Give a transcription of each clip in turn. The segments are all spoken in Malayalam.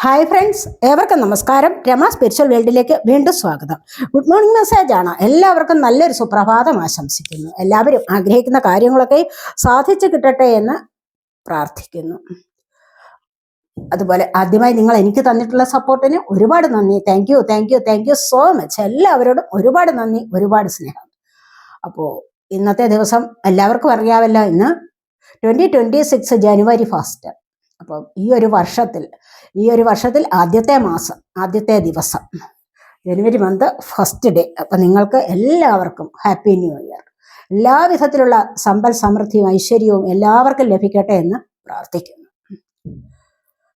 ഹായ് ഫ്രണ്ട്സ് ഏവർക്കും നമസ്കാരം. രമ സ്പിരിച്വൽ വേൾഡിലേക്ക് വീണ്ടും സ്വാഗതം. ഗുഡ് മോർണിംഗ് മെസ്സേജ് ആണ്. എല്ലാവർക്കും നല്ലൊരു സുപ്രഭാതം ആശംസിക്കുന്നു. എല്ലാവരും ആഗ്രഹിക്കുന്ന കാര്യങ്ങളൊക്കെ സാധിച്ചു കിട്ടട്ടെ എന്ന് പ്രാർത്ഥിക്കുന്നു. അതുപോലെ ആദ്യമായി നിങ്ങൾ എനിക്ക് തന്നിട്ടുള്ള സപ്പോർട്ടിന് ഒരുപാട് നന്ദി. Thank you thank you thank you so much എല്ലാവരോടും ഒരുപാട് നന്ദി ഒരുപാട് സ്നേഹം. അപ്പോൾ ഇന്നത്തെ ദിവസം എല്ലാവർക്കും അറിയാമല്ലോ ഇന്ന് ട്വന്റി ട്വന്റി സിക്സ് ജനുവരി ഫസ്റ്റ് അപ്പോൾ ഈ ഒരു വർഷത്തിൽ ഈ ഒരു വർഷത്തിൽ ആദ്യത്തെ മാസം ആദ്യത്തെ ദിവസം. ജനുവരി മന്ത് ഫസ്റ്റ് ഡേ അപ്പം നിങ്ങൾക്ക് എല്ലാവർക്കും ഹാപ്പി ന്യൂ ഇയർ എല്ലാവിധത്തിലുള്ള സമ്പൽ സമൃദ്ധിയും ഐശ്വര്യവും എല്ലാവർക്കും ലഭിക്കട്ടെ എന്ന് പ്രാർത്ഥിക്കുന്നു.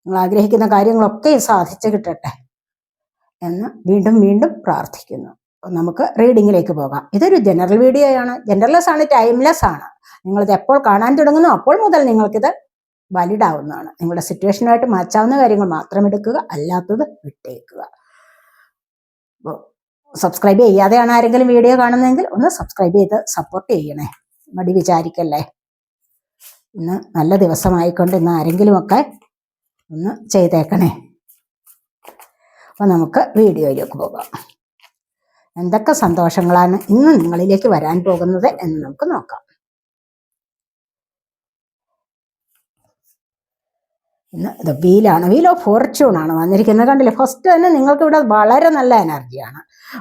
നിങ്ങൾ ആഗ്രഹിക്കുന്ന കാര്യങ്ങളൊക്കെ സാധിച്ചു കിട്ടട്ടെ എന്ന് വീണ്ടും വീണ്ടും പ്രാർത്ഥിക്കുന്നു. നമുക്ക് റീഡിങ്ങിലേക്ക് പോകാം. ഇതൊരു ജനറൽ വീഡിയോയാണ് ജനറൽലെസ് ആണ് ടൈംലെസ് ആണ്. നിങ്ങളിത് എപ്പോൾ കാണാൻ തുടങ്ങുന്നു അപ്പോൾ മുതൽ നിങ്ങൾക്കിത് വാലിഡ് ആവുന്നതാണ് നിങ്ങളുടെ സിറ്റുവേഷനുമായിട്ട് മാച്ചാവുന്ന കാര്യങ്ങൾ മാത്രം എടുക്കുക അല്ലാത്തത് വിട്ടേക്കുക. അപ്പോൾ സബ്സ്ക്രൈബ് ചെയ്യാതെയാണ് ആരെങ്കിലും വീഡിയോ കാണുന്നതെങ്കിൽ ഒന്ന് സബ്സ്ക്രൈബ് ചെയ്ത് സപ്പോർട്ട് ചെയ്യണേ. മടി വിചാരിക്കല്ലേ? ഇന്ന് നല്ല ദിവസമായിക്കൊണ്ട് ഇന്ന് ആരെങ്കിലുമൊക്കെ ഒന്ന് ചെയ്തേക്കണേ. അപ്പോൾ നമുക്ക് വീഡിയോയിലേക്ക് പോകാം. എന്തൊക്കെ സന്തോഷങ്ങളാണ് ഇന്ന് നിങ്ങളിലേക്ക് വരാൻ പോകുന്നത് എന്ന് നമുക്ക് നോക്കാം. ഇന്ന് വീലാണ് വീൽ ഓഫ് ഫോർച്യൂൺ ആണ് വന്നിരിക്കുന്നത്. കണ്ടില്ലേ? ഫസ്റ്റ് തന്നെ നിങ്ങൾക്ക് ഇവിടെ വളരെ നല്ല എനർജിയാണ്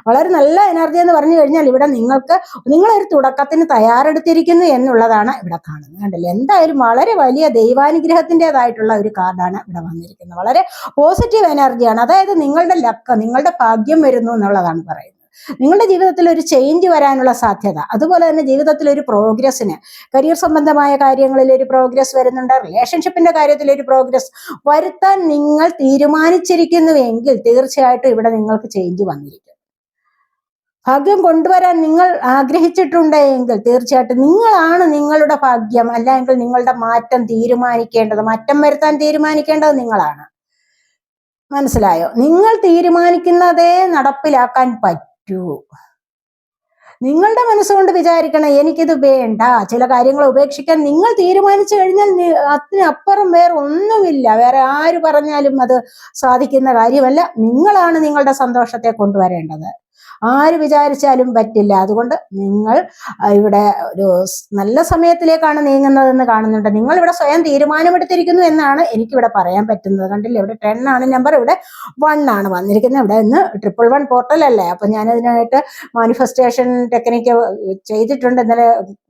വളരെ നല്ല എനർജി എന്ന് പറഞ്ഞു കഴിഞ്ഞാൽ ഇവിടെ നിങ്ങൾക്ക് നിങ്ങളൊരു തുടക്കത്തിന് തയ്യാറെടുത്തിരിക്കുന്നു എന്നുള്ളതാണ് ഇവിടെ കാണുന്നത്. കണ്ടില്ലേ? എന്തായാലും വളരെ വലിയ ദൈവാനുഗ്രഹത്തിന്റെതായിട്ടുള്ള ഒരു കാർഡാണ് ഇവിടെ വന്നിരിക്കുന്നത്. വളരെ പോസിറ്റീവ് എനർജിയാണ് അതായത് നിങ്ങളുടെ ലക്ക് നിങ്ങളുടെ ഭാഗ്യം വരുന്നു എന്നുള്ളതാണ് പറയുന്നത്. നിങ്ങളുടെ ജീവിതത്തിൽ ഒരു ചേഞ്ച് വരാനുള്ള സാധ്യത. അതുപോലെ തന്നെ ജീവിതത്തിൽ ഒരു പ്രോഗ്രസ്സിന് കരിയർ സംബന്ധമായ കാര്യങ്ങളിൽ ഒരു പ്രോഗ്രസ് വരുന്നുണ്ട് റിലേഷൻഷിപ്പിന്റെ കാര്യത്തിൽ ഒരു പ്രോഗ്രസ് വരുത്താൻ നിങ്ങൾ തീരുമാനിച്ചിരിക്കുന്നുവെങ്കിൽ തീർച്ചയായിട്ടും ഇവിടെ നിങ്ങൾക്ക് ചേഞ്ച് വന്നിരിക്കും. ഭാഗ്യം കൊണ്ടുവരാൻ നിങ്ങൾ ആഗ്രഹിച്ചിട്ടുണ്ടെങ്കിൽ തീർച്ചയായിട്ടും നിങ്ങളാണ് നിങ്ങളുടെ ഭാഗ്യം അല്ലെങ്കിൽ നിങ്ങളുടെ മാറ്റം തീരുമാനിക്കേണ്ടത് മാറ്റം വരുത്താൻ തീരുമാനിക്കേണ്ടത് നിങ്ങളാണ്. മനസ്സിലായോ? നിങ്ങൾ തീരുമാനിക്കുന്നതേ നടപ്പിലാക്കാൻ പറ്റൂ. നിങ്ങളുടെ മനസ്സുകൊണ്ട് വിചാരിക്കണം എനിക്കിത് വേണ്ട. ചില കാര്യങ്ങൾ ഉപേക്ഷിക്കാൻ നിങ്ങൾ തീരുമാനിച്ചു കഴിഞ്ഞാൽ അതിനപ്പുറം വേറെ ഒന്നുമില്ല. വേറെ ആര് പറഞ്ഞാലും അത് സാധിക്കുന്ന കാര്യമല്ല. നിങ്ങളാണ് നിങ്ങളുടെ സന്തോഷത്തെ കൊണ്ടുവരേണ്ടത്. ആര് വിചാരിച്ചാലും പറ്റില്ല. അതുകൊണ്ട് നിങ്ങൾ ഇവിടെ ഒരു നല്ല സമയത്തിലേക്കാണ് നീങ്ങുന്നതെന്ന് കാണുന്നുണ്ട്. നിങ്ങൾ ഇവിടെ സ്വയം തീരുമാനമെടുത്തിരിക്കുന്നു എന്നാണ് എനിക്കിവിടെ പറയാൻ പറ്റുന്നത്. കണ്ടില്ലേ? ഇവിടെ ടെൻ ആണ് നമ്പർ ഇവിടെ വൺ ആണ് വന്നിരിക്കുന്നത്. ഇവിടെ ഇന്ന് ട്രിപ്പിൾ വൺ പോർട്ടൽ അല്ലേ? അപ്പൊ ഞാൻ അതിനായിട്ട് മാനിഫെസ്റ്റേഷൻ ടെക്നിക്ക് ചെയ്തിട്ടുണ്ട്. ഇന്നലെ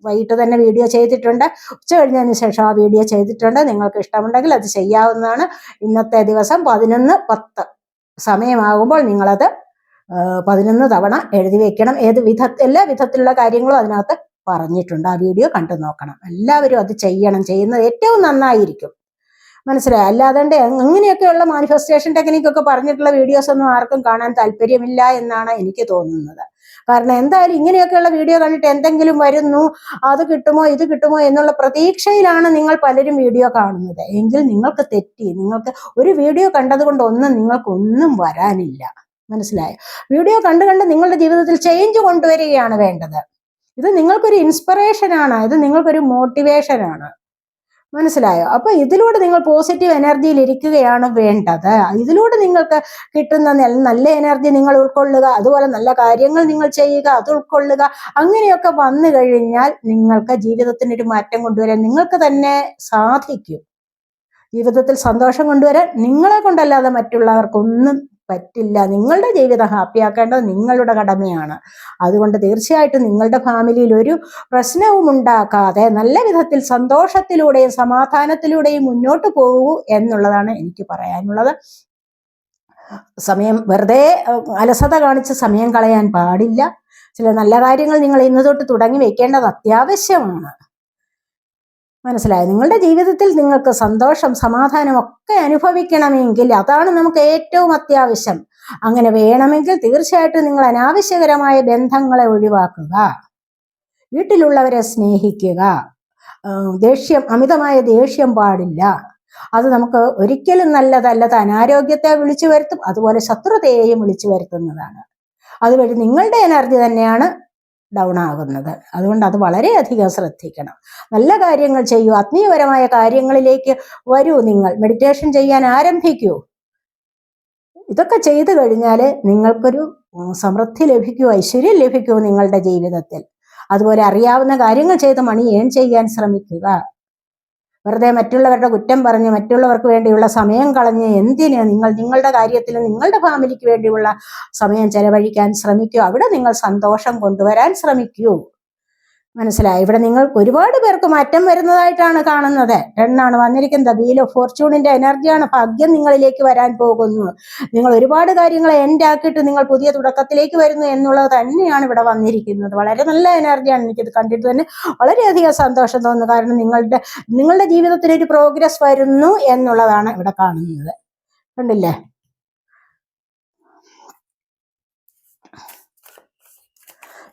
വൈകിട്ട് തന്നെ വീഡിയോ ചെയ്തിട്ടുണ്ട്. ഉച്ച കഴിഞ്ഞതിന് ശേഷം ആ വീഡിയോ ചെയ്തിട്ടുണ്ട്. നിങ്ങൾക്ക് ഇഷ്ടമുണ്ടെങ്കിൽ അത് ചെയ്യാവുന്നതാണ്. ഇന്നത്തെ ദിവസം പതിനൊന്ന് പത്ത് സമയമാകുമ്പോൾ നിങ്ങളത് പതിനൊന്ന് തവണ എഴുതി വെക്കണം. ഏത് വിധ എല്ലാ വിധത്തിലുള്ള കാര്യങ്ങളും അതിനകത്ത് പറഞ്ഞിട്ടുണ്ട്. ആ വീഡിയോ കണ്ടു നോക്കണം. എല്ലാവരും അത് ചെയ്യണം. ചെയ്യുന്നത് ഏറ്റവും നന്നായിരിക്കും. മനസ്സിലായി? അല്ലാതെ അങ്ങനെയൊക്കെയുള്ള മാനിഫെസ്റ്റേഷൻ ടെക്നിക്കൊക്കെ പറഞ്ഞിട്ടുള്ള വീഡിയോസ് ഒന്നും ആർക്കും കാണാൻ താല്പര്യമില്ല എന്നാണ് എനിക്ക് തോന്നുന്നത്. കാരണം എന്തായാലും ഇങ്ങനെയൊക്കെയുള്ള വീഡിയോ കണ്ടിട്ട് എന്തെങ്കിലും വരുന്നു അത് കിട്ടുമോ ഇത് കിട്ടുമോ എന്നുള്ള പ്രതീക്ഷയിലാണ് നിങ്ങൾ പലരും വീഡിയോ കാണുന്നത്. എങ്കിൽ നിങ്ങൾക്ക് തെറ്റി. നിങ്ങൾക്ക് ഒരു വീഡിയോ കണ്ടതുകൊണ്ട് ഒന്നും നിങ്ങൾക്കൊന്നും വരാനില്ല. മനസ്സിലായോ? വീഡിയോ കണ്ടു കണ്ട് നിങ്ങളുടെ ജീവിതത്തിൽ ചേഞ്ച് കൊണ്ടുവരികയാണ് വേണ്ടത്. ഇത് നിങ്ങൾക്കൊരു ഇൻസ്പിറേഷൻ ആണ്. ഇത് നിങ്ങൾക്കൊരു മോട്ടിവേഷൻ ആണ്. മനസ്സിലായോ? അപ്പൊ ഇതിലൂടെ നിങ്ങൾ പോസിറ്റീവ് എനർജിയിൽ ഇരിക്കുകയാണ് വേണ്ടത്. ഇതിലൂടെ നിങ്ങൾക്ക് കിട്ടുന്ന നല്ല എനർജി നിങ്ങൾ ഉൾക്കൊള്ളുക അതുപോലെ നല്ല കാര്യങ്ങൾ നിങ്ങൾ ചെയ്യുക അത് ഉൾക്കൊള്ളുക അങ്ങനെയൊക്കെ വന്നു കഴിഞ്ഞാൽ നിങ്ങൾക്ക് ജീവിതത്തിന് ഒരു മാറ്റം കൊണ്ടുവരാൻ നിങ്ങൾക്ക് തന്നെ സാധിക്കും. ജീവിതത്തിൽ സന്തോഷം കൊണ്ടുവരാൻ നിങ്ങളെ കൊണ്ടല്ലാതെ മറ്റുള്ളവർക്കൊന്നും പറ്റില്ല. നിങ്ങളുടെ ജീവിതം ഹാപ്പിയാക്കേണ്ടത് നിങ്ങളുടെ കടമയാണ്. അതുകൊണ്ട് തീർച്ചയായിട്ടും നിങ്ങളുടെ ഫാമിലിയിൽ ഒരു പ്രശ്നവും ഉണ്ടാക്കാതെ നല്ല വിധത്തിൽ സന്തോഷത്തിലൂടെയും സമാധാനത്തിലൂടെയും മുന്നോട്ട് പോകൂ എന്നുള്ളതാണ് എനിക്ക് പറയാനുള്ളത്. സമയം വെറുതെ അലസത കാണിച്ച് സമയം കളയാൻ പാടില്ല. ചില നല്ല കാര്യങ്ങൾ നിങ്ങൾ ഇന്ന് തൊട്ട് തുടങ്ങി വെക്കേണ്ടത് അത്യാവശ്യമാണ്. മനസ്സിലായോ? നിങ്ങളുടെ ജീവിതത്തിൽ നിങ്ങൾക്ക് സന്തോഷം സമാധാനം ഒക്കെ അനുഭവിക്കണമെങ്കിൽ അതാണ് നമുക്ക് ഏറ്റവും അത്യാവശ്യം. അങ്ങനെ വേണമെങ്കിൽ തീർച്ചയായിട്ടും നിങ്ങൾ അനാവശ്യകരമായ ബന്ധങ്ങളെ ഒഴിവാക്കുക. വീട്ടിലുള്ളവരെ സ്നേഹിക്കുക. ദേഷ്യം അമിതമായ ദേഷ്യം പാടില്ല. അത് നമുക്ക് ഒരിക്കലും നല്ലതല്ല. അത് അനാരോഗ്യത്തെ വിളിച്ചു വരുത്തും അതുപോലെ ശത്രുതയെയും വിളിച്ചു വരുത്തുന്നതാണ് അതുവഴി നിങ്ങളുടെ എനർജി തന്നെയാണ് ഡൗൺ ആകുന്നത് അതുകൊണ്ട് അത് വളരെയധികം ശ്രദ്ധിക്കണം. നല്ല കാര്യങ്ങൾ ചെയ്യൂ. ആത്മീയപരമായ കാര്യങ്ങളിലേക്ക് വരൂ നിങ്ങൾ. മെഡിറ്റേഷൻ ചെയ്യാൻ ആരംഭിക്കൂ. ഇതൊക്കെ ചെയ്തു കഴിഞ്ഞാൽ നിങ്ങൾക്കൊരു സമൃദ്ധി ലഭിക്കൂ ഐശ്വര്യം ലഭിക്കൂ നിങ്ങളുടെ ജീവിതത്തിൽ. അതുപോലെ അറിയാവുന്ന കാര്യങ്ങൾ ചെയ്ത് മണി ഏൺ ചെയ്യാൻ ശ്രമിക്കുക. വെറുതെ മറ്റുള്ളവരുടെ കുറ്റം പറഞ്ഞ് മറ്റുള്ളവർക്ക് വേണ്ടിയുള്ള സമയം കളഞ്ഞ് എന്തിന് നിങ്ങൾ നിങ്ങളുടെ കാര്യത്തിൽ നിങ്ങളുടെ ഫാമിലിക്ക് വേണ്ടിയുള്ള സമയം ചെലവഴിക്കാൻ ശ്രമിക്കൂ. അവിടെ നിങ്ങൾ സന്തോഷം കൊണ്ടുവരാൻ ശ്രമിക്കൂ. മനസ്സിലായി. ഇവിടെ നിങ്ങൾ ഒരുപാട് പേർക്ക് മാറ്റം വരുന്നതായിട്ടാണ് കാണുന്നത്. എണ്ണാണ് വന്നിരിക്കുന്നത്. വീൽ ഓഫ് ഫോർച്യൂണിന്റെ എനർജിയാണ് ഭാഗ്യം നിങ്ങളിലേക്ക് വരാൻ പോകുന്നു നിങ്ങൾ ഒരുപാട് കാര്യങ്ങൾ എൻഡ് ആക്കിയിട്ട് നിങ്ങൾ പുതിയ തുടക്കത്തിലേക്ക് വരുന്നു എന്നുള്ളത് തന്നെയാണ് ഇവിടെ വന്നിരിക്കുന്നത്. വളരെ നല്ല എനർജിയാണ്. എനിക്കിത് കണ്ടിട്ട് തന്നെ വളരെയധികം സന്തോഷം തോന്നുന്നു. കാരണം നിങ്ങളുടെ നിങ്ങളുടെ ജീവിതത്തിൽ ഒരു പ്രോഗ്രസ് വരുന്നു എന്നുള്ളതാണ് ഇവിടെ കാണുന്നത്. കണ്ടില്ലേ?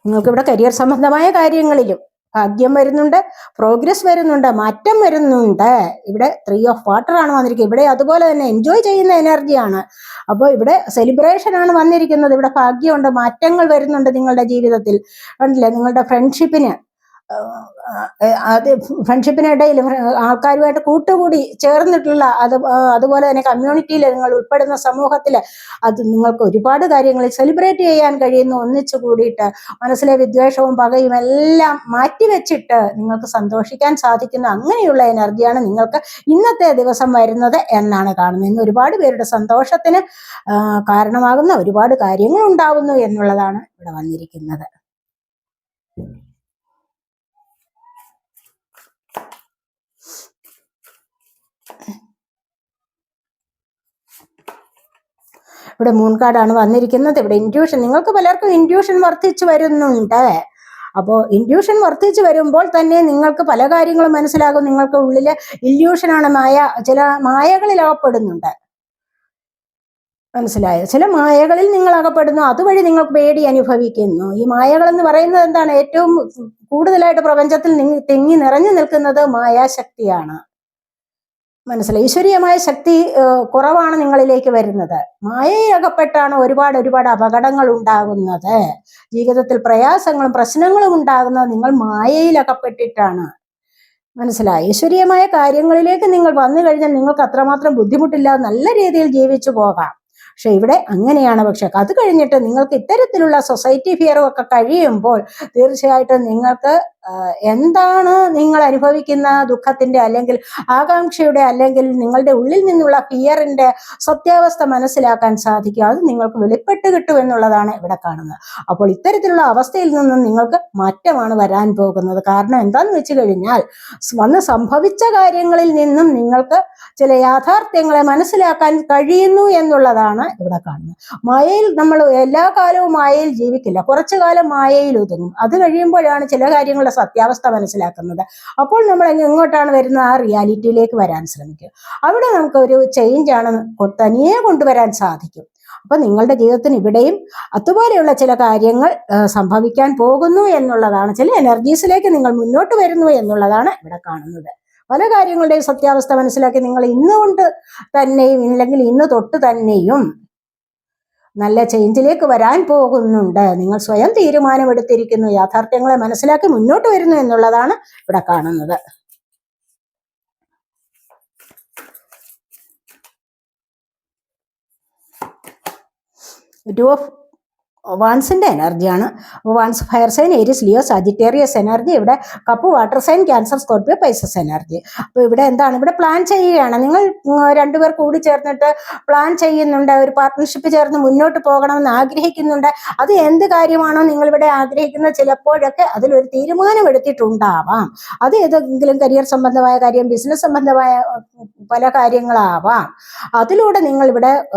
നിങ്ങൾക്ക് ഇവിടെ കരിയർ സംബന്ധമായ കാര്യങ്ങളിലും ഭാഗ്യം വരുന്നുണ്ട് പ്രോഗ്രസ് വരുന്നുണ്ട് മാറ്റം വരുന്നുണ്ട്. ഇവിടെ ത്രീ ഓഫ് വാട്ടർ ആണ് വന്നിരിക്കുന്നത്. ഇവിടെ അതുപോലെ തന്നെ എൻജോയ് ചെയ്യുന്ന എനർജിയാണ് അപ്പോൾ ഇവിടെ സെലിബ്രേഷൻ ആണ് വന്നിരിക്കുന്നത്. ഇവിടെ ഭാഗ്യമുണ്ട് മാറ്റങ്ങൾ വരുന്നുണ്ട് നിങ്ങളുടെ ജീവിതത്തിൽ. ഉണ്ടല്ലേ നിങ്ങളുടെ ഫ്രണ്ട്ഷിപ്പിന് അത് ഫ്രണ്ട്ഷിപ്പിനിടയിൽ ആൾക്കാരുമായിട്ട് കൂട്ടുകൂടി ചേർന്നിട്ടുള്ള അത് അതുപോലെ തന്നെ കമ്മ്യൂണിറ്റിയിൽ നിങ്ങൾ ഉൾപ്പെടുന്ന സമൂഹത്തിൽ അത് നിങ്ങൾക്ക് ഒരുപാട് കാര്യങ്ങൾ സെലിബ്രേറ്റ് ചെയ്യാൻ കഴിയുന്ന. ഒന്നിച്ചു കൂടിയിട്ട് മനസ്സിലെ വിദ്വേഷവും പകയും എല്ലാം മാറ്റിവെച്ചിട്ട് നിങ്ങൾക്ക് സന്തോഷിക്കാൻ സാധിക്കുന്ന അങ്ങനെയുള്ള എനർജിയാണ് നിങ്ങൾക്ക് ഇന്നത്തെ ദിവസം വരുന്നത് എന്നാണ് കാണുന്നത്. ഇന്ന് ഒരുപാട് പേരുടെ സന്തോഷത്തിന് കാരണമാകുന്ന ഒരുപാട് കാര്യങ്ങൾ ഉണ്ടാവുന്നു എന്നുള്ളതാണ് ഇവിടെ വന്നിരിക്കുന്നത്. ഇവിടെ മൂൺ കാർഡാണ് വന്നിരിക്കുന്നത്. ഇവിടെ ഇൻഡ്യൂഷൻ നിങ്ങൾക്ക് പലർക്കും ഇൻഡ്യൂഷൻ വർദ്ധിച്ചു വരുന്നുണ്ട്. അപ്പോൾ ഇൻഡ്യൂഷൻ വർദ്ധിച്ചു വരുമ്പോൾ തന്നെ നിങ്ങൾക്ക് പല കാര്യങ്ങളും മനസ്സിലാകും. നിങ്ങൾക്ക് ഉള്ളിൽ ഇല്യൂഷനാണ് മായ ചില മായകളിൽ അകപ്പെടുന്നുണ്ട്. മനസ്സിലായോ? ചില മായകളിൽ നിങ്ങൾ അകപ്പെടുന്നു. അതുവഴി നിങ്ങൾക്ക് പേടി അനുഭവിക്കുന്നു. ഈ മായകൾ എന്ന് പറയുന്നത് എന്താണ്? ഏറ്റവും കൂടുതലായിട്ട് പ്രപഞ്ചത്തിൽ തിങ്ങി നിറഞ്ഞു നിൽക്കുന്നത് മായാശക്തിയാണ്. മനസ്സിലായി. ഈശ്വരീയമായ ശക്തി കുറവാണ് നിങ്ങളിലേക്ക് വരുന്നത്. മായയിൽ അകപ്പെട്ടാണ് ഒരുപാട് ഒരുപാട് അപകടങ്ങൾ ഉണ്ടാകുന്നത്. ജീവിതത്തിൽ പ്രയാസങ്ങളും പ്രശ്നങ്ങളും ഉണ്ടാകുന്നത് നിങ്ങൾ മായയിൽ അകപ്പെട്ടിട്ടാണ് മനസ്സിലായി. ഈശ്വരീയമായ കാര്യങ്ങളിലേക്ക് നിങ്ങൾ വന്നു കഴിഞ്ഞാൽ നിങ്ങൾക്ക് അത്രമാത്രം ബുദ്ധിമുട്ടില്ലാതെ നല്ല രീതിയിൽ ജീവിച്ചു പോകാം. പക്ഷെ ഇവിടെ അങ്ങനെയാണ് പക്ഷെ. അത് കഴിഞ്ഞിട്ട് നിങ്ങൾക്ക് ഇത്തരത്തിലുള്ള സൊസൈറ്റി ഫിയറും ഒക്കെ കഴിയുമ്പോൾ തീർച്ചയായിട്ടും നിങ്ങൾക്ക് എന്താണ് നിങ്ങൾ അനുഭവിക്കുന്ന ദുഃഖത്തിന്റെ അല്ലെങ്കിൽ ആകാംക്ഷയുടെ അല്ലെങ്കിൽ നിങ്ങളുടെ ഉള്ളിൽ നിന്നുള്ള ഫിയറിന്റെ സത്യാവസ്ഥ മനസ്സിലാക്കാൻ സാധിക്കും അത് നിങ്ങൾക്ക് വെളിപ്പെട്ട് കിട്ടും എന്നുള്ളതാണ് ഇവിടെ കാണുന്നത്. അപ്പോൾ ഇത്തരത്തിലുള്ള അവസ്ഥയിൽ നിന്നും നിങ്ങൾക്ക് മാറ്റമാണ് വരാൻ പോകുന്നത്. കാരണം എന്താന്ന് വെച്ച് കഴിഞ്ഞാൽ വന്ന് സംഭവിച്ച കാര്യങ്ങളിൽ നിന്നും നിങ്ങൾക്ക് ചില യാഥാർത്ഥ്യങ്ങളെ മനസ്സിലാക്കാൻ കഴിയുന്നു എന്നുള്ളതാണ് ഇവിടെ കാണുന്നത്. മായയിൽ നമ്മൾ എല്ലാ കാലവും മായയിൽ ജീവിക്കില്ല. കുറച്ചു കാലം മായയിൽ ഒതുങ്ങും. അത് കഴിയുമ്പോഴാണ് ചില കാര്യങ്ങളുടെ സത്യാവസ്ഥ മനസ്സിലാക്കുന്നത്. അപ്പോൾ നമ്മൾ എങ്ങോട്ടാണ് വരുന്നത്? ആ റിയാലിറ്റിയിലേക്ക് വരാൻ ശ്രമിക്കുക. അവിടെ നമുക്ക് ഒരു ചേഞ്ച് ആണ് കൊ- തനിയെ കൊണ്ടുവരാൻ സാധിക്കും. അപ്പൊ നിങ്ങളുടെ ജീവിതത്തിന് ഇവിടെയും അതുപോലെയുള്ള ചില കാര്യങ്ങൾ സംഭവിക്കാൻ പോകുന്നു എന്നുള്ളതാണ്. ചില എനർജീസിലേക്ക് നിങ്ങൾ മുന്നോട്ട് വരുന്നു എന്നുള്ളതാണ് ഇവിടെ കാണുന്നത്. പല കാര്യങ്ങളുടെയും സത്യാവസ്ഥ മനസ്സിലാക്കി നിങ്ങൾ ഇന്നുകൊണ്ട് തന്നെയും ഇല്ലെങ്കിൽ ഇന്ന് തൊട്ട് തന്നെയും നല്ല ചേഞ്ചിലേക്ക് വരാൻ പോകുന്നുണ്ട്. നിങ്ങൾ സ്വയം തീരുമാനമെടുത്തിരിക്കുന്നു. യാഥാർത്ഥ്യങ്ങളെ മനസ്സിലാക്കി മുന്നോട്ട് വരുന്നു എന്നുള്ളതാണ് ഇവിടെ കാണുന്നത്. ടു ഓഫ് വാൺസിന്റെ എനർജിയാണ്. അപ്പോൾ wands fire sign Aries Leo Sagittarius energy ഇവിടെ cup water sign Cancer Scorpio Pisces energy. അപ്പോൾ ഇവിടെ എന്താണ്? ഇവിടെ പ്ലാൻ ചെയ്യുകയാണ്. നിങ്ങൾ രണ്ടുപേർ കൂടി ചേർന്നിട്ട് പ്ലാൻ ചെയ്യുന്നുണ്ട്. ഒരു പാർട്ട്ണർഷിപ്പ് ചേർന്ന് മുന്നോട്ട് പോകണമെന്ന് ആഗ്രഹിക്കുന്നുണ്ട്. അത് എന്ത് കാര്യമാണോ നിങ്ങൾ ഇവിടെ ആഗ്രഹിക്കുന്നത് ചിലപ്പോഴൊക്കെ അതിലൊരു തീരുമാനം എടുത്തിട്ടുണ്ടാവാം അത് ഏതെങ്കിലും കരിയർ സംബന്ധമായ കാര്യം ബിസിനസ് സംബന്ധമായ പല കാര്യങ്ങളാവാം. അതിലൂടെ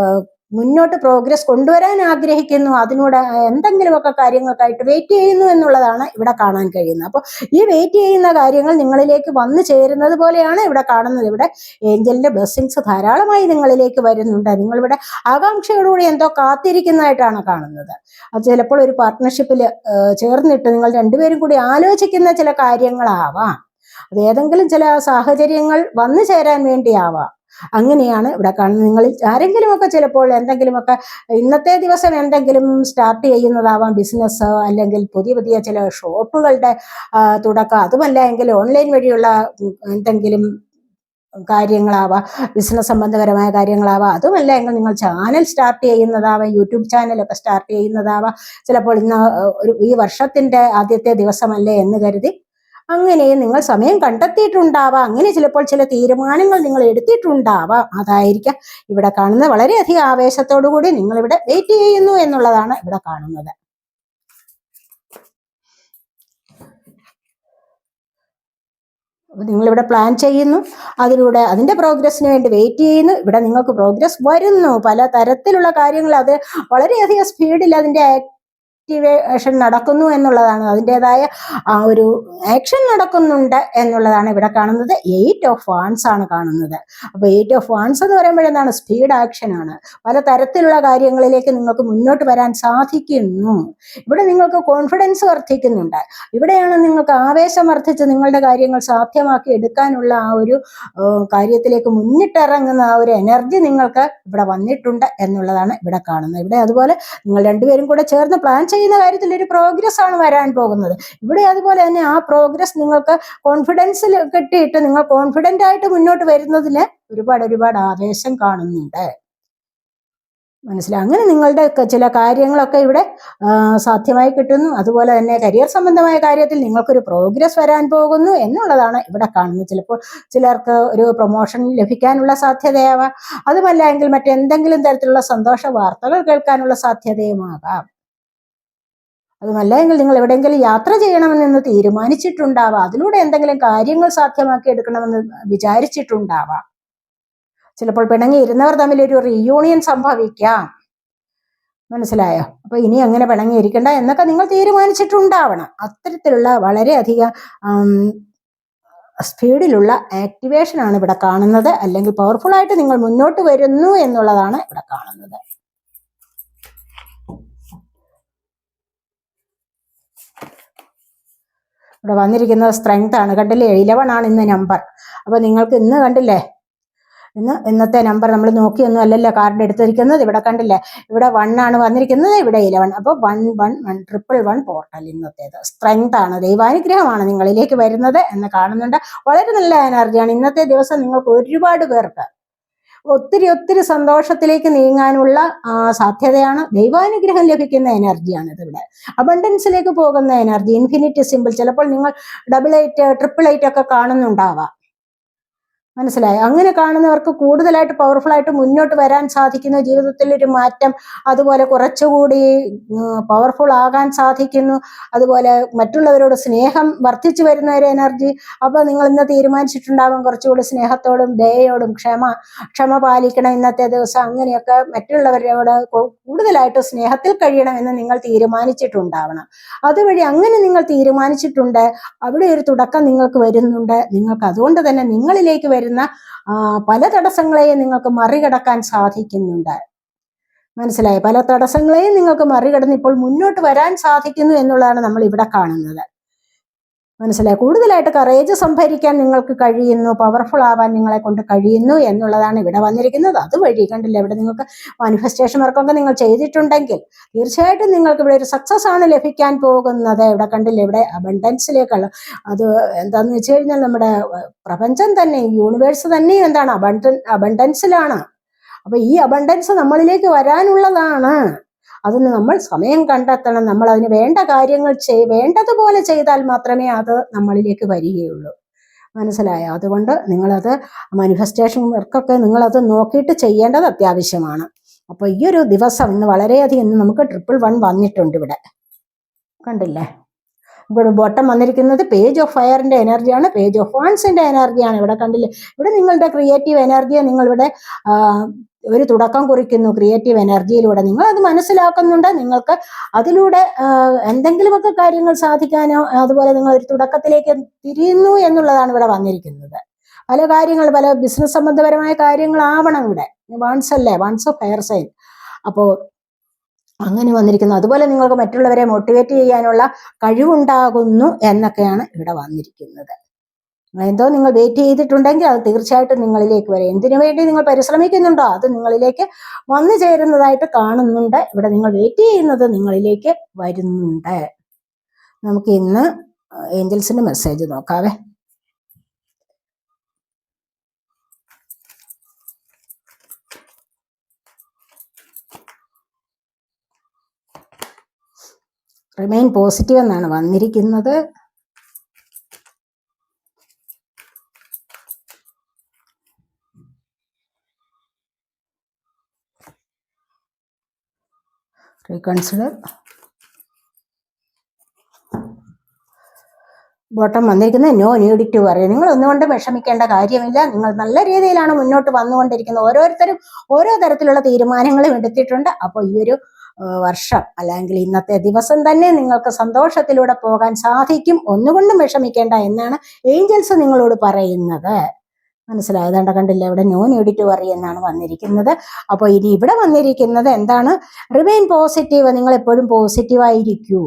ഏഹ്, മുന്നോട്ട് പ്രോഗ്രസ് കൊണ്ടുവരാൻ ആഗ്രഹിക്കുന്നു. അതിനൂടെ എന്തെങ്കിലുമൊക്കെ കാര്യങ്ങൾക്കായിട്ട് വെയിറ്റ് ചെയ്യുന്നു എന്നുള്ളതാണ് ഇവിടെ കാണാൻ കഴിയുന്നത്. അപ്പോൾ ഈ വെയിറ്റ് ചെയ്യുന്ന കാര്യങ്ങൾ നിങ്ങളിലേക്ക് വന്നു ചേരുന്നത് പോലെയാണ് ഇവിടെ കാണുന്നത്. ഇവിടെ ഏഞ്ചലിന്റെ ബ്ലെസ്സിങ്സ് ധാരാളമായി നിങ്ങളിലേക്ക് വരുന്നുണ്ട്. നിങ്ങളിവിടെ ആകാംക്ഷയോടുകൂടി എന്തോ കാത്തിരിക്കുന്നതായിട്ടാണ് കാണുന്നത്. അത് ചിലപ്പോൾ ഒരു പാർട്ട്ണർഷിപ്പിൽ ചേർന്നിട്ട് നിങ്ങൾ രണ്ടുപേരും കൂടി ആലോചിക്കുന്ന ചില കാര്യങ്ങളാവാം. അത് ഏതെങ്കിലും ചില സാഹചര്യങ്ങൾ വന്നു ചേരാൻ വേണ്ടിയാവാം. അങ്ങനെയാണ് ഇവിടെ കാണുന്നത്. നിങ്ങളിൽ ആരെങ്കിലുമൊക്കെ ചിലപ്പോൾ എന്തെങ്കിലുമൊക്കെ ഇന്നത്തെ ദിവസം എന്തെങ്കിലും സ്റ്റാർട്ട് ചെയ്യുന്നതാവാം ബിസിനസ് അല്ലെങ്കിൽ പുതിയ പുതിയ ചില ഷോപ്പുകളുടെ തുടക്കം. അതുമല്ല എങ്കിൽ ഓൺലൈൻ വഴിയുള്ള എന്തെങ്കിലും കാര്യങ്ങളാവാം ബിസിനസ് സംബന്ധപരമായ കാര്യങ്ങളാവാം. അതുമല്ല എങ്കിൽ നിങ്ങൾ ചാനൽ സ്റ്റാർട്ട് ചെയ്യുന്നതാവാം യൂട്യൂബ് ചാനലൊക്കെ സ്റ്റാർട്ട് ചെയ്യുന്നതാവാം. ചിലപ്പോൾ ഇന്ന് ഒരു ഈ വർഷത്തിന്റെ ആദ്യത്തെ ദിവസമല്ലേ എന്ന് കരുതി അങ്ങനെയും നിങ്ങൾ സമയം കണ്ടെത്തിയിട്ടുണ്ടാവാം. അങ്ങനെ ചിലപ്പോൾ ചില തീരുമാനങ്ങൾ നിങ്ങൾ എടുത്തിട്ടുണ്ടാവാം. അതായിരിക്കാം ഇവിടെ കാണുന്നത്. വളരെയധികം ആവേശത്തോടു കൂടി നിങ്ങൾ ഇവിടെ വെയിറ്റ് ചെയ്യുന്നു എന്നുള്ളതാണ് ഇവിടെ കാണുന്നത്. നിങ്ങളിവിടെ പ്ലാൻ ചെയ്യുന്നു. അതിലൂടെ അതിന്റെ പ്രോഗ്രസ്സിന് വേണ്ടി വെയിറ്റ് ചെയ്യുന്നു. ഇവിടെ നിങ്ങൾക്ക് പ്രോഗ്രസ് വരുന്നു. പല തരത്തിലുള്ള കാര്യങ്ങൾ അത് വളരെയധികം സ്പീഡിൽ അതിന്റെ ആക്ടിവേഷൻ നടക്കുന്നു എന്നുള്ളതാണ്. അതിന്റെതായ ആ ഒരു ആക്ഷൻ നടക്കുന്നുണ്ട് എന്നുള്ളതാണ് ഇവിടെ കാണുന്നത്. എയ്റ്റ് ഓഫ് വാൺസ് ആണ് കാണുന്നത്. അപ്പൊ എയ്റ്റ് ഓഫ് വാൺസ് എന്ന് പറയുമ്പോൾ എന്താണ്? സ്പീഡ് ആക്ഷൻ ആണ്. പല തരത്തിലുള്ള കാര്യങ്ങളിലേക്ക് നിങ്ങൾക്ക് മുന്നോട്ട് വരാൻ സാധിക്കുന്നു. ഇവിടെ നിങ്ങൾക്ക് കോൺഫിഡൻസ് വർദ്ധിക്കുന്നുണ്ട്. ഇവിടെയാണ് നിങ്ങൾക്ക് ആവേശം വർദ്ധിച്ച് നിങ്ങളുടെ കാര്യങ്ങൾ സാധ്യമാക്കി എടുക്കാനുള്ള ആ ഒരു കാര്യത്തിലേക്ക് മുന്നിട്ടിറങ്ങുന്ന ആ ഒരു എനർജി നിങ്ങൾക്ക് ഇവിടെ വന്നിട്ടുണ്ട് എന്നുള്ളതാണ് ഇവിടെ കാണുന്നത്. ഇവിടെ അതുപോലെ നിങ്ങൾ രണ്ടുപേരും കൂടെ ചേർന്ന് പ്ലാൻ ചെയ്യുന്ന കാര്യത്തിൽ ഒരു പ്രോഗ്രസ് ആണ് വരാൻ പോകുന്നത്. ഇവിടെ അതുപോലെ തന്നെ ആ പ്രോഗ്രസ് നിങ്ങൾക്ക് കോൺഫിഡൻസിൽ കിട്ടിയിട്ട് നിങ്ങൾ കോൺഫിഡന്റ് ആയിട്ട് മുന്നോട്ട് വരുന്നതിന് ഒരുപാട് ഒരുപാട് ആവേശം കാണുന്നുണ്ട്. മനസ്സിലായി അങ്ങനെ നിങ്ങളുടെ ചില കാര്യങ്ങളൊക്കെ ഇവിടെ സാധ്യമായി കിട്ടുന്നു. അതുപോലെ തന്നെ കരിയർ സംബന്ധമായ കാര്യത്തിൽ നിങ്ങൾക്കൊരു പ്രോഗ്രസ് വരാൻ പോകുന്നു എന്നുള്ളതാണ് ഇവിടെ കാണുന്നത്. ചിലപ്പോൾ ചിലർക്ക് ഒരു പ്രൊമോഷൻ ലഭിക്കാനുള്ള സാധ്യതയാവാം. അതുമല്ല എങ്കിൽ മറ്റെന്തെങ്കിലും തരത്തിലുള്ള സന്തോഷ വാർത്തകൾ കേൾക്കാനുള്ള സാധ്യതയുമാകാം. അതുമല്ല എങ്കിൽ നിങ്ങൾ എവിടെയെങ്കിലും യാത്ര ചെയ്യണമെന്ന് തീരുമാനിച്ചിട്ടുണ്ടാവാം. അതിലൂടെ എന്തെങ്കിലും കാര്യങ്ങൾ സാധ്യമാക്കി എടുക്കണമെന്ന് വിചാരിച്ചിട്ടുണ്ടാവാം. ചിലപ്പോൾ പിണങ്ങിയിരുന്നവർ തമ്മിൽ ഒരു റീയൂണിയൻ സംഭവിക്കാം. മനസ്സിലായോ? അപ്പൊ ഇനി അങ്ങനെ പിണങ്ങിയിരിക്കണ്ട എന്നൊക്കെ നിങ്ങൾ തീരുമാനിച്ചിട്ടുണ്ടാവണം. അത്തരത്തിലുള്ള വളരെയധികം സ്പീഡിലുള്ള ആക്ടിവേഷൻ ആണ് ഇവിടെ കാണുന്നത്. അല്ലെങ്കിൽ പവർഫുൾ ആയിട്ട് നിങ്ങൾ മുന്നോട്ട് വരുന്നു എന്നുള്ളതാണ് ഇവിടെ കാണുന്നത്. ഇവിടെ വന്നിരിക്കുന്നത് സ്ട്രെങ്ത് ആണ്. കണ്ടില്ലേ? ആണ് ഇന്ന് നമ്പർ അപ്പൊ നിങ്ങൾക്ക് ഇന്ന് കണ്ടില്ലേ? ഇന്ന് ഇന്നത്തെ നമ്പർ നമ്മൾ നോക്കിയൊന്നും അല്ലല്ലോ കാർഡ് എടുത്തിരിക്കുന്നത്. ഇവിടെ കണ്ടില്ലേ? ഇവിടെ വൺ ആണ് വന്നിരിക്കുന്നത്. ഇവിടെ ഇലവൺ അപ്പോൾ one one one triple one portal ഇന്നത്തേത്. Strength ആണ്. ദൈവാനുഗ്രഹമാണ് നിങ്ങളിലേക്ക് വരുന്നത് എന്ന് കാണുന്നുണ്ട്. വളരെ നല്ല എനർജിയാണ് ഇന്നത്തെ ദിവസം നിങ്ങൾക്ക് ഒരുപാട് പേർക്ക് ഒത്തിരി ഒത്തിരി സന്തോഷത്തിലേക്ക് നീങ്ങാനുള്ള സാധ്യതയാണ്. ദൈവാനുഗ്രഹം ലഭിക്കുന്ന എനർജിയാണ് ഇതിവിടെ അബണ്ടൻസിലേക്ക് പോകുന്ന എനർജി ഇൻഫിനിറ്റി സിമ്പിൾ ചിലപ്പോൾ നിങ്ങൾ ഡബിൾ എയ്റ്റ് ട്രിപ്പിൾ എയ്റ്റ് ഒക്കെ കാണുന്നുണ്ടാവാം. മനസ്സിലായി. അങ്ങനെ കാണുന്നവർക്ക് കൂടുതലായിട്ട് പവർഫുൾ ആയിട്ട് മുന്നോട്ട് വരാൻ സാധിക്കുന്ന ജീവിതത്തിൽ ഒരു മാറ്റം അതുപോലെ കുറച്ചുകൂടി പവർഫുൾ ആകാൻ സാധിക്കുന്നു. അതുപോലെ മറ്റുള്ളവരോട് സ്നേഹം വർദ്ധിച്ചു വരുന്ന ഒരു എനർജി അപ്പോൾ നിങ്ങൾ ഇന്ന് തീരുമാനിച്ചിട്ടുണ്ടാകും കുറച്ചുകൂടി സ്നേഹത്തോടും ദയയോടും ക്ഷമ ക്ഷമ പാലിക്കണം ഇന്നത്തെ ദിവസം. അങ്ങനെയൊക്കെ മറ്റുള്ളവരോട് കൂടുതലായിട്ട് സ്നേഹത്തിൽ കഴിയണമെന്ന് നിങ്ങൾ തീരുമാനിച്ചിട്ടുണ്ടാവണം. അതുവഴി അങ്ങനെ നിങ്ങൾ തീരുമാനിച്ചിട്ടുണ്ട്. അവിടെ ഒരു തുടക്കം നിങ്ങൾക്ക് വരുന്നുണ്ട്. നിങ്ങൾക്ക് അതുകൊണ്ട് തന്നെ നിങ്ങളിലേക്ക് വരുന്ന ആ, പല തടസ്സങ്ങളെയും നിങ്ങൾക്ക് മറികടക്കാൻ സാധിക്കുന്നുണ്ട്. മനസ്സിലായി? പല തടസ്സങ്ങളെയും നിങ്ങൾക്ക് മറികടന്ന് ഇപ്പോൾ മുന്നോട്ട് വരാൻ സാധിക്കുന്നു എന്നുള്ളതാണ് നമ്മൾ ഇവിടെ കാണുന്നത്. മനസ്സിലായി. കൂടുതലായിട്ട് കറേജ് സംഭരിക്കാൻ നിങ്ങൾക്ക് കഴിയുന്നു പവർഫുൾ ആവാൻ നിങ്ങളെ കൊണ്ട് കഴിയുന്നു എന്നുള്ളതാണ് ഇവിടെ വന്നിരിക്കുന്നത്. അതുവഴി കണ്ടില്ല. ഇവിടെ നിങ്ങൾക്ക് മാനിഫെസ്റ്റേഷൻ വർക്കൊക്കെ നിങ്ങൾ ചെയ്തിട്ടുണ്ടെങ്കിൽ തീർച്ചയായിട്ടും നിങ്ങൾക്ക് ഇവിടെ ഒരു സക്സസ് ആണ് ലഭിക്കാൻ പോകുന്നത്. ഇവിടെ കണ്ടില്ല? ഇവിടെ അബണ്ടൻസിലേക്കുള്ള അത് എന്താന്ന് വെച്ച് കഴിഞ്ഞാൽ നമ്മുടെ പ്രപഞ്ചം തന്നെ യൂണിവേഴ്സ് തന്നെ എന്താണ്? അബണ്ടൻ അബണ്ടൻസിലാണ് അപ്പൊ ഈ അബണ്ടൻസ് നമ്മളിലേക്ക് വരാനുള്ളതാണ്. അതിന് നമ്മൾ സമയം കണ്ടെത്തണം. നമ്മൾ അതിന് വേണ്ട കാര്യങ്ങൾ ചെയ് വേണ്ടതുപോലെ ചെയ്താൽ മാത്രമേ അത് നമ്മളിലേക്ക് വരികയുള്ളൂ. മനസ്സിലായോ? അതുകൊണ്ട് നിങ്ങളത് മാനിഫെസ്റ്റേഷൻ വർക്കൊക്കെ നിങ്ങളത് നോക്കിയിട്ട് ചെയ്യേണ്ടത് അത്യാവശ്യമാണ്. അപ്പോൾ ഈ ഒരു ദിവസം ഇന്ന് വളരെയധികം ഇന്ന് നമുക്ക് ട്രിപ്പിൾ വൺ വന്നിട്ടുണ്ട് ഇവിടെ. കണ്ടില്ലേ? ഇവിടെ ബോട്ടം വന്നിരിക്കുന്നത് പേജ് ഓഫ് ഫയറിന്റെ എനർജിയാണ് പേജ് ഓഫ് വാൺസിന്റെ എനർജിയാണ് ഇവിടെ കണ്ടില്ലേ? ഇവിടെ നിങ്ങളുടെ ക്രിയേറ്റീവ് എനർജിയെ നിങ്ങളിവിടെ ഒരു തുടക്കം കുറിക്കുന്നു ക്രിയേറ്റീവ് എനർജിയിലൂടെ നിങ്ങൾ അത് മനസ്സിലാക്കുന്നുണ്ട്. നിങ്ങൾക്ക് അതിലൂടെ എന്തെങ്കിലുമൊക്കെ കാര്യങ്ങൾ സാധിക്കാനോ അതുപോലെ നിങ്ങൾ ഒരു തുടക്കത്തിലേക്ക് തിരിയുന്നു എന്നുള്ളതാണ് ഇവിടെ വന്നിരിക്കുന്നത്. പല കാര്യങ്ങൾ പല ബിസിനസ് സംബന്ധപരമായ കാര്യങ്ങളാവണം ഇവിടെ. വൺസ് അല്ലേ? വൺസ് ഓഫ് ഫയർ സൈൻ അപ്പോൾ അങ്ങനെ വന്നിരിക്കുന്നു. അതുപോലെ നിങ്ങൾക്ക് മറ്റുള്ളവരെ മോട്ടിവേറ്റ് ചെയ്യാനുള്ള കഴിവുണ്ടാകുന്നു എന്നൊക്കെയാണ് ഇവിടെ വന്നിരിക്കുന്നത്. എന്തോ നിങ്ങൾ വെയിറ്റ് ചെയ്തിട്ടുണ്ടെങ്കിൽ അത് തീർച്ചയായിട്ടും നിങ്ങളിലേക്ക് വരും. എന്തിനു വേണ്ടി നിങ്ങൾ പരിശ്രമിക്കുന്നുണ്ടോ? അത് നിങ്ങളിലേക്ക് വന്നു ചേരുന്നതായിട്ട് കാണുന്നുണ്ട്. ഇവിടെ നിങ്ങൾ വെയിറ്റ് ചെയ്യുന്നത് നിങ്ങളിലേക്ക് വരുന്നുണ്ട്. നമുക്ക് ഇന്ന് ഏഞ്ചൽസിന്റെ മെസ്സേജ് നോക്കാവേ. റിമെയിൻ പോസിറ്റീവ് എന്നാണ് വന്നിരിക്കുന്നത്. റീകൺസിഡർ ബോട്ടം വന്നിരിക്കുന്നത് നോ നീഡ് ടു പറയും നിങ്ങൾ ഒന്നുകൊണ്ട് വിഷമിക്കേണ്ട കാര്യമില്ല. നിങ്ങൾ നല്ല രീതിയിലാണ് മുന്നോട്ട് വന്നുകൊണ്ടിരിക്കുന്നത്. ഓരോരുത്തരും ഓരോ തരത്തിലുള്ള തീരുമാനങ്ങളും എടുത്തിട്ടുണ്ട്. അപ്പോൾ ഈ ഒരു വർഷം അല്ലെങ്കിൽ ഇന്നത്തെ ദിവസം തന്നെ നിങ്ങൾക്ക് സന്തോഷത്തിലൂടെ പോകാൻ സാധിക്കും. ഒന്നുകൊണ്ടും വിഷമിക്കേണ്ട എന്നാണ് ഏഞ്ചൽസ് നിങ്ങളോട് പറയുന്നത്. മനസ്സിലായതാണ്ട കണ്ടില്ല? ഇവിടെ നോൺ വറി എന്നാണ് വന്നിരിക്കുന്നത്. അപ്പോൾ ഇനി ഇവിടെ വന്നിരിക്കുന്നത് എന്താണ്? റിമെയിൻ പോസിറ്റീവ് നിങ്ങൾ എപ്പോഴും പോസിറ്റീവ് ആയിരിക്കൂ.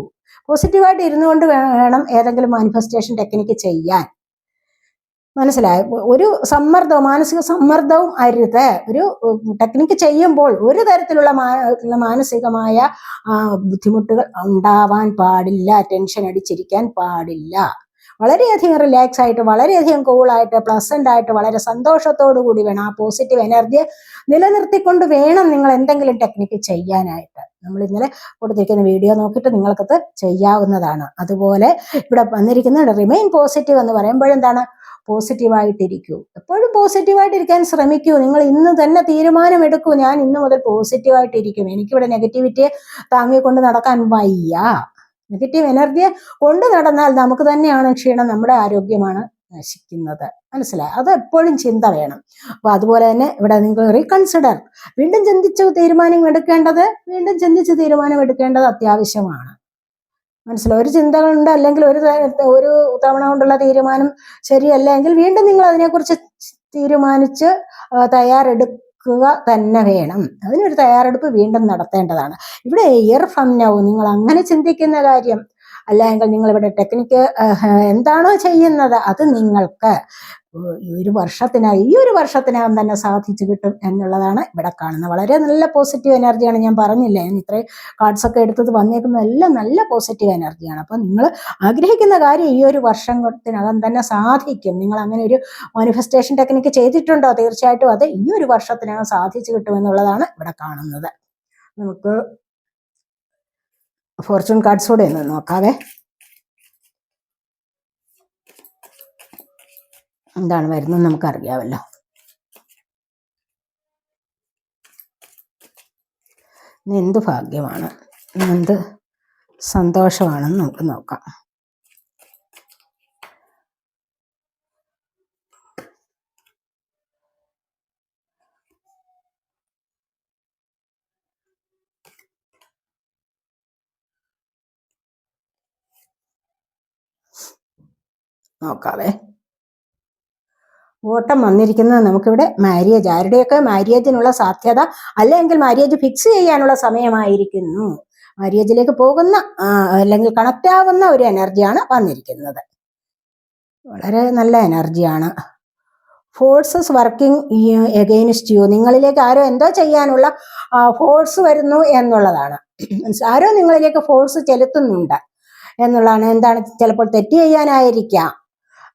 പോസിറ്റീവായിട്ട് ഇരുന്നു കൊണ്ട് വേണം ഏതെങ്കിലും മാനിഫെസ്റ്റേഷൻ ടെക്നിക്ക് ചെയ്യാൻ. മനസ്സിലായോ? ഒരു സമ്മർദ്ദവും മാനസിക സമ്മർദ്ദവും അരുത്. ഒരു ടെക്നിക്ക് ചെയ്യുമ്പോൾ ഒരു തരത്തിലുള്ള മാനസികമായ ബുദ്ധിമുട്ടുകൾ ഉണ്ടാവാൻ പാടില്ല. ടെൻഷൻ അടിച്ചിരിക്കാൻ പാടില്ല. വളരെയധികം റിലാക്സ് ആയിട്ട് വളരെയധികം കൂളായിട്ട് പ്ലസന്റ് ആയിട്ട് വളരെ സന്തോഷത്തോടു കൂടി വേണം ആ പോസിറ്റീവ് എനർജി നിലനിർത്തിക്കൊണ്ട് വേണം നിങ്ങൾ എന്തെങ്കിലും ടെക്നിക്ക് ചെയ്യാനായിട്ട്. നമ്മൾ ഇന്നലെ കൊടുത്തിരിക്കുന്ന വീഡിയോ നോക്കിയിട്ട് നിങ്ങൾക്കത് ചെയ്യാവുന്നതാണ്. അതുപോലെ ഇവിടെ വന്നിരിക്കുന്ന റിമെയിൻ പോസിറ്റീവ് എന്ന് പറയുമ്പോഴെന്താണ് പോസിറ്റീവായിട്ടിരിക്കൂ എപ്പോഴും പോസിറ്റീവായിട്ടിരിക്കാൻ ശ്രമിക്കൂ. നിങ്ങൾ ഇന്ന് തന്നെ തീരുമാനമെടുക്കൂ. ഞാൻ ഇന്ന് മുതൽ പോസിറ്റീവായിട്ടിരിക്കും എനിക്കിവിടെ നെഗറ്റിവിറ്റിയെ താങ്ങിക്കൊണ്ട് നടക്കാൻ വയ്യ. നെഗറ്റീവ് എനർജി കൊണ്ടു നടന്നാൽ നമുക്ക് തന്നെയാണ് ക്ഷീണം നമ്മുടെ ആരോഗ്യമാണ് നശിക്കുന്നത്. മനസ്സിലായി? അത് എപ്പോഴും ചിന്ത വേണം. അപ്പൊ അതുപോലെ തന്നെ ഇവിടെ നിങ്ങൾ റീകൺസിഡർ വീണ്ടും ചിന്തിച്ച് തീരുമാനം എടുക്കേണ്ടത് വീണ്ടും ചിന്തിച്ച് തീരുമാനം എടുക്കേണ്ടത് അത്യാവശ്യമാണ്. മനസ്സിലായി? ഒരു ചിന്തകളുണ്ട് അല്ലെങ്കിൽ ഒരു ഒരു തവണ കൊണ്ടുള്ള തീരുമാനം ശരിയല്ല എങ്കിൽ വീണ്ടും നിങ്ങൾ അതിനെക്കുറിച്ച് തീരുമാനിച്ച് ആ, തയ്യാറെടുക്കുക തന്നെ വേണം. അതിനൊരു തയ്യാറെടുപ്പ് വീണ്ടും നടത്തേണ്ടതാണ്. ഇവിടെ ഇയർ ഫ്രം നൗ നിങ്ങൾ അങ്ങനെ ചിന്തിക്കുന്ന കാര്യം അല്ലെങ്കിൽ നിങ്ങൾ ഇവിടെ ടെക്നിക്ക് എന്താണോ ചെയ്യുന്നത്? അത് നിങ്ങൾക്ക് ഒരു വർഷത്തിനകം ഈ ഒരു വർഷത്തിനകം തന്നെ സാധിച്ചു കിട്ടും എന്നുള്ളതാണ് ഇവിടെ കാണുന്നത്. വളരെ നല്ല പോസിറ്റീവ് എനർജിയാണ് ഞാൻ പറഞ്ഞില്ല. ഞാൻ ഇത്രയും കാർഡ്സ് ഒക്കെ എടുത്തത് വന്നേക്കുന്നത് എല്ലാം നല്ല പോസിറ്റീവ് എനർജിയാണ് അപ്പോൾ നിങ്ങൾ ആഗ്രഹിക്കുന്ന കാര്യം ഈ ഒരു വർഷത്തിനകം തന്നെ സാധിക്കും. നിങ്ങൾ അങ്ങനെ ഒരു മാനിഫെസ്റ്റേഷൻ ടെക്നിക്ക് ചെയ്തിട്ടുണ്ടോ? തീർച്ചയായിട്ടും അത് ഈ ഒരു വർഷത്തിനകം സാധിച്ചു കിട്ടും എന്നുള്ളതാണ് ഇവിടെ കാണുന്നത്. നമുക്ക് ഫോർച്യൂൺ കാർഡ്സ് ഒന്ന് നോക്കാവേ. എന്താണ് വരുന്നത് നമുക്കറിയാമല്ലോ. എന്ത് ഭാഗ്യമാണ്? എന്ത് സന്തോഷമാണെന്ന് നമുക്ക് നോക്കാം. നോക്കാവേ. ഓട്ടം വന്നിരിക്കുന്നത് നമുക്കിവിടെ മാര്യേജ് ആരുടെയൊക്കെ മാര്യേജിനുള്ള സാധ്യത അല്ലെങ്കിൽ മാര്യേജ് ഫിക്സ് ചെയ്യാനുള്ള സമയമായിരിക്കുന്നു. മാര്യേജിലേക്ക് പോകുന്ന അല്ലെങ്കിൽ കണക്റ്റ് ആവുന്ന ഒരു എനർജിയാണ് വന്നിരിക്കുന്നത്. വളരെ നല്ല എനർജിയാണ് ഫോഴ്സസ് വർക്കിംഗ് എഗെയിൻസ്റ്റ് യു നിങ്ങളിലേക്ക് ആരോ എന്തോ ചെയ്യാനുള്ള ഫോഴ്സ് വരുന്നു എന്നുള്ളതാണ്. ആരോ നിങ്ങളിലേക്ക് ഫോഴ്സ് ചെലുത്തുന്നുണ്ട് എന്നുള്ളതാണ്. എന്താണ്? ചിലപ്പോൾ തെറ്റ് ചെയ്യാനായിരിക്കാം.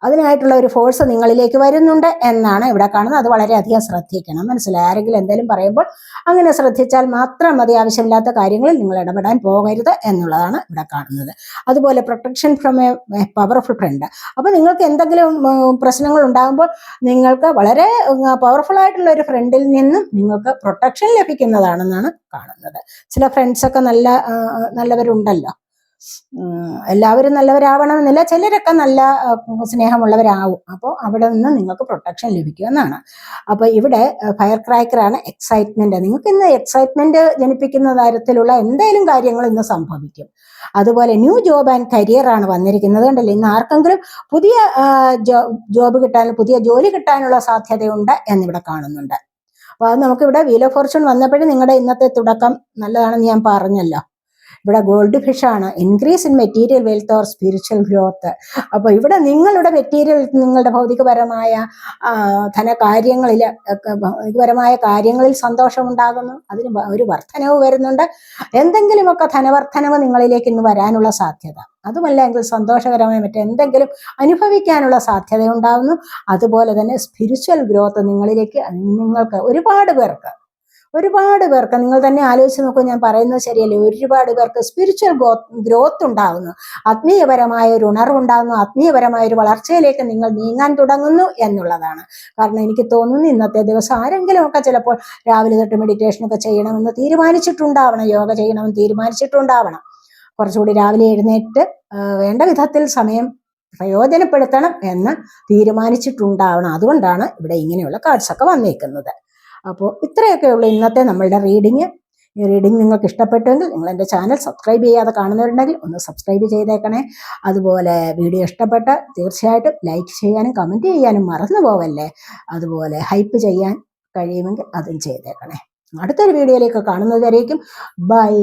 അതിനായിട്ടുള്ള ഒരു ഫോഴ്സ് നിങ്ങളിലേക്ക് വരുന്നുണ്ട് എന്നാണ് ഇവിടെ കാണുന്നത്. അത് വളരെയധികം ശ്രദ്ധിക്കണം. മനസ്സിലായി? ആരെങ്കിലും എന്തെങ്കിലും പറയുമ്പോൾ അങ്ങനെ ശ്രദ്ധിച്ചാൽ മാത്രം മതി ആവശ്യമില്ലാത്ത കാര്യങ്ങളിൽ നിങ്ങൾ ഇടപെടാൻ പോകരുത് എന്നുള്ളതാണ് ഇവിടെ കാണുന്നത്. അതുപോലെ protection from a powerful friend അപ്പോൾ നിങ്ങൾക്ക് എന്തെങ്കിലും പ്രശ്നങ്ങൾ ഉണ്ടാകുമ്പോൾ നിങ്ങൾക്ക് വളരെ പവർഫുൾ ആയിട്ടുള്ള ഒരു ഫ്രണ്ടിൽ നിന്നും നിങ്ങൾക്ക് പ്രൊട്ടക്ഷൻ ലഭിക്കുന്നതാണെന്നാണ് കാണുന്നത്. ചില ഫ്രണ്ട്സൊക്കെ നല്ല നല്ലവരുണ്ടല്ലോ. എല്ലാവരും നല്ലവരാവണമെന്നില്ല. ചിലരൊക്കെ നല്ല സ്നേഹമുള്ളവരാവും. അപ്പോൾ അവിടെ നിന്ന് നിങ്ങൾക്ക് പ്രൊട്ടക്ഷൻ ലഭിക്കുമെന്നാണ്. അപ്പോൾ ഇവിടെ ഫയർ ക്രാക്കറാണ് എക്സൈറ്റ്മെന്റ് നിങ്ങൾക്ക് ഇന്ന് എക്സൈറ്റ്മെന്റ് ജനിപ്പിക്കുന്ന തരത്തിലുള്ള എന്തെങ്കിലും കാര്യങ്ങൾ ഇന്ന് സംഭവിക്കും. അതുപോലെ ന്യൂ ജോബ് ആൻഡ് കരിയർ ആണ് വന്നിരിക്കുന്നത്. കണ്ടല്ലേ? ഇന്ന് ആർക്കെങ്കിലും പുതിയ ജോബ് കിട്ടാൻ പുതിയ ജോലി കിട്ടാനുള്ള സാധ്യതയുണ്ട് എന്നിവിടെ കാണുന്നുണ്ട്. അപ്പോൾ അത് നമുക്കിവിടെ വീൽ ഓഫ് ഫോർച്യൂൺ വന്നപ്പോഴും നിങ്ങളുടെ ഇന്നത്തെ തുടക്കം നല്ലതാണെന്ന് ഞാൻ പറഞ്ഞല്ലോ. ഇവിടെ ഗോൾഡ് ഫിഷ് ആണ്. Increase in material wealth or spiritual growth അപ്പോൾ ഇവിടെ നിങ്ങളുടെ മെറ്റീരിയൽ നിങ്ങളുടെ ഭൗതികപരമായ ധനകാര്യങ്ങളിൽ ഭൗതികപരമായ കാര്യങ്ങളിൽ സന്തോഷമുണ്ടാകുന്നു അതിന് ഒരു വർധനവ് വരുന്നുണ്ട്. എന്തെങ്കിലുമൊക്കെ ധനവർദ്ധനവ് നിങ്ങളിലേക്ക് ഇന്ന് വരാനുള്ള സാധ്യത. അതുമല്ലെങ്കിൽ സന്തോഷകരമായ മറ്റെന്തെങ്കിലും അനുഭവിക്കാനുള്ള സാധ്യത ഉണ്ടാകുന്നു. അതുപോലെ തന്നെ സ്പിരിച്വൽ ഗ്രോത്ത് നിങ്ങളിലേക്ക് നിങ്ങൾക്ക് ഒരുപാട് പേർക്ക് ഒരുപാട് പേർക്ക് നിങ്ങൾ തന്നെ ആലോചിച്ച് നോക്കൂ ഞാൻ പറയുന്നത് ശരിയല്ലേ? ഒരുപാട് പേർക്ക് സ്പിരിച്വൽ ഗ്രോത്ത് ഉണ്ടാകുന്നു ആത്മീയപരമായ ഒരു ഉണർവുണ്ടാകുന്നു ആത്മീയപരമായ ഒരു വളർച്ചയിലേക്ക് നിങ്ങൾ നീങ്ങാൻ തുടങ്ങുന്നു എന്നുള്ളതാണ്. കാരണം എനിക്ക് തോന്നുന്നു ഇന്നത്തെ ദിവസം ആരെങ്കിലും ഒക്കെ ചിലപ്പോൾ രാവിലെ തൊട്ട് മെഡിറ്റേഷനൊക്കെ ചെയ്യണമെന്ന് തീരുമാനിച്ചിട്ടുണ്ടാവണം. യോഗ ചെയ്യണമെന്ന് തീരുമാനിച്ചിട്ടുണ്ടാവണം. കുറച്ചുകൂടി രാവിലെ എഴുന്നേറ്റ് വേണ്ട വിധത്തിൽ സമയം പ്രയോജനപ്പെടുത്തണം എന്ന് തീരുമാനിച്ചിട്ടുണ്ടാവണം. അതുകൊണ്ടാണ് ഇവിടെ ഇങ്ങനെയുള്ള കാർഡ്സൊക്കെ വന്നേക്കുന്നത്. അപ്പോൾ ഇത്രയൊക്കെ ഉള്ളൂ ഇന്നത്തെ നമ്മളുടെ റീഡിങ് ഈ റീഡിംഗ് നിങ്ങൾക്ക് ഇഷ്ടപ്പെട്ടുവെങ്കിൽ നിങ്ങൾ എന്റെ ചാനൽ സബ്സ്ക്രൈബ് ചെയ്യാതെ കാണുന്നവരുണ്ടെങ്കിൽ ഒന്ന് സബ്സ്ക്രൈബ് ചെയ്തേക്കണേ. അതുപോലെ വീഡിയോ ഇഷ്ടപ്പെട്ട തീർച്ചയായിട്ടും ലൈക്ക് ചെയ്യാനും കമന്റ് ചെയ്യാനും മറന്നു പോവല്ലേ? അതുപോലെ ഹൈപ്പ് ചെയ്യാൻ കഴിയുമെങ്കിൽ അതും ചെയ്തേക്കണേ. അടുത്തൊരു വീഡിയോയിലേക്ക് കാണുന്നതുവരേക്കും ബൈ